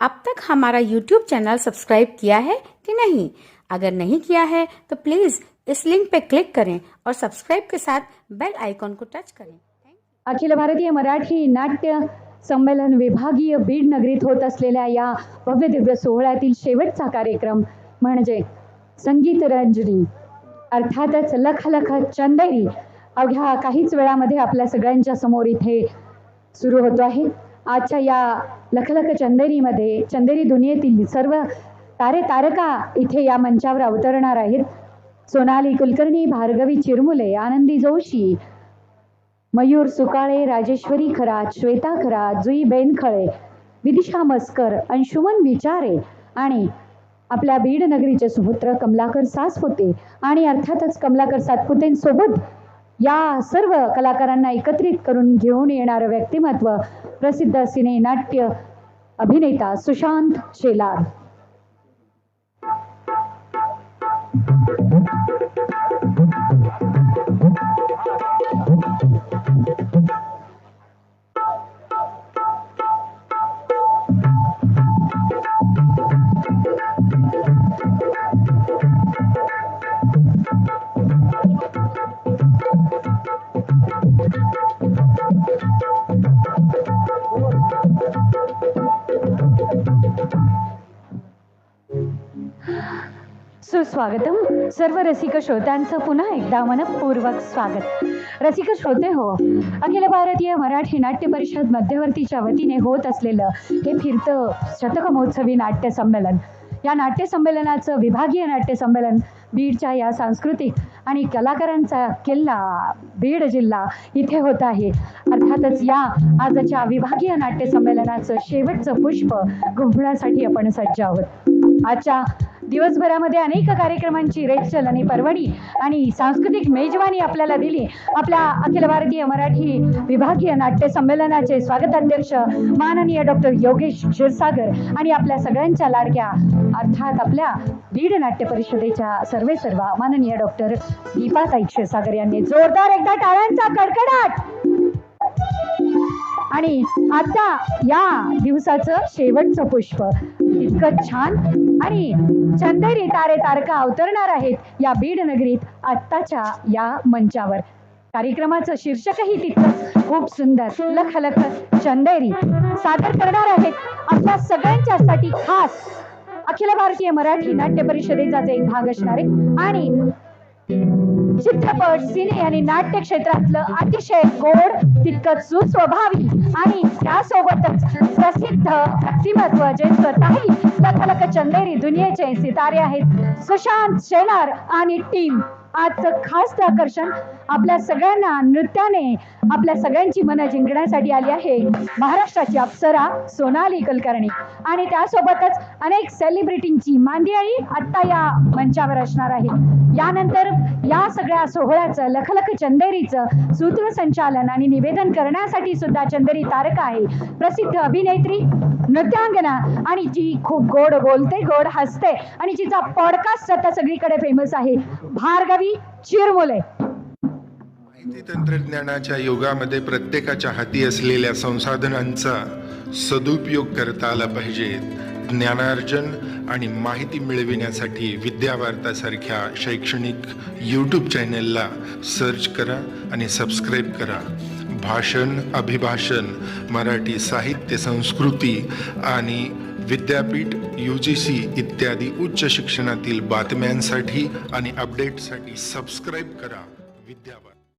अब तक हमारा यूट्यूब चैनल सब्सक्राइब किया है कि नहीं? अगर नहीं किया है तो प्लीज़ इस लिंक पर क्लिक करें और सब्सक्राइब के साथ बेल आइकॉन को टच करें। अखिल भारतीय मराठी नाट्य संमेलन विभागीय बीड नगरीत होत असलेल्या या भव्य दिव्य सोहळ्यातील शेवटचा कार्यक्रम म्हणजे संगीत रंजनी अर्थातच लख लख चंदेरी अवघ्या काहीच वेळामध्ये आपल्या सगळ्यांच्या समोर इथे सुरू होतो आहे. आजच्या या लखलख चंदेरीमध्ये चंदेरी दुनियेतील सर्व तारे तारका इथे या मंचावर अवतरणार आहेत. सोनाली कुलकर्णी भार्गवी चिरमुले आनंदी जोशी मयूर सुकाळे राजेश्वरी खरात श्वेता खरात जुई बेनखळे विदिशा मस्कर अंशुमन विचारे आणि आपल्या बीड नगरीचे सुपुत्र कमलाकर सासपुते आणि अर्थातच कमलाकर सातपुतेंसोबत या सर्व कलाकारांना एकत्रित करून घेऊन येणारं व्यक्तिमत्व प्रसिद्ध सिने नाट्य अभिनेता सुशांत शेलार. सुस्वागतम. सर्व रसिक श्रोत्यांचं पुन्हा एकदा मनपूर्वक स्वागत. रसिक श्रोते हो अखिल भारतीय मराठी नाट्य परिषद मध्यवर्तीच्या वतीने होत असलेलं हे फिरतं शतक महोत्सवी नाट्य संमेलन. या नाट्य संमेलनाचं विभागीय नाट्य संमेलन बीडच्या या सांस्कृतिक आणि कलाकारांचा किल्ला बीड जिल्हा इथे होत आहे. अर्थातच या आजच्या विभागीय नाट्य संमेलनाचं शेवटचं पुष्प गुंफण्यासाठी आपण सज्ज आहोत. आजच्या दिवसभरामध्ये अनेक कार्यक्रमांची रेटचल आणि परवडी आणि सांस्कृतिक मेजवानी आपल्याला दिली. आपल्या अखिल भारतीय मराठी विभागीय नाट्य संमेलनाचे स्वागताध्यक्ष माननीय डॉक्टर योगेश क्षीरसागर आणि आपल्या सगळ्यांच्या लाडक्या अर्थात आपल्या बीड नाट्य परिषदेच्या सर्वे सर्वा माननीय डॉक्टर दीपाताई क्षीरसागर यांनी. जोरदार एकदा टाळ्यांचा कडकडाट! आणि आता या दिवसाचं शेवटचं पुष्प. इतकं छान आणि चंदेरी तारे तारका अवतरणार आहेत या बीड नगरीत आत्ताच्या या मंचावर. कार्यक्रमाचं शीर्षकही तितकं खूप सुंदर. लख लख चंदेरी सादर करणार आहेत आपल्या सगळ्यांच्यासाठी खास अखिल भारतीय मराठी नाट्य परिषदेचा एक भाग असणारे आणि चित्रपट सिने आणि नाट्य क्षेत्रातलं अतिशय गोड तितकंच सुस्वभावी आणि त्यासोबतच प्रसिद्ध व्यक्तिमत्व जे स्वतःही लखलख चंदेरी दुनियेचे सितारे आहेत. सुशांत शेलार आणि टीम आजचं खास आकर्षण आपल्या सगळ्यांना नृत्याने आपल्या सगळ्यांची मनं जिंकण्यासाठी आली आहे महाराष्ट्राची अप्सरा सोनाली कुलकर्णी. आणि त्यासोबतच अनेक सेलिब्रिटींची मांदियाळी आत्ता या मंचावर असणार आहे. यानंतर या सगळ्या सोहळ्याचं लखलख चंदेरीचं सूत्रसंचालन आणि निवेदन करण्यासाठी सुद्धा चंदेरी तारका आहे. प्रसिद्ध अभिनेत्री नृत्यांगना आणि जी खूप गोड बोलते गोड हसते आणि जिचा पॉडकास्ट आता सगळीकडे फेमस आहे. भार्गवी चिरमुले माहिती तंत्रज्ञानाच्या युगामध्ये प्रत्येकाच्या हाती असलेल्या संसाधनांचा सदुपयोग करता आला पाहिजे. ज्ञानार्जन आणि माहिती मिळविण्यासाठी विद्यावार्तासारख्या शैक्षणिक यूट्यूब चॅनलला सर्च करा आणि सबस्क्राईब करा. भाषण अभिभाषण मराठी साहित्य संस्कृती आणि विद्यापीठ यू जी सी इत्यादी उच्च शिक्षणातील बातम्यांसाठी आणि अपडेटसाठी सबस्क्राईब करा विद्यावार्ता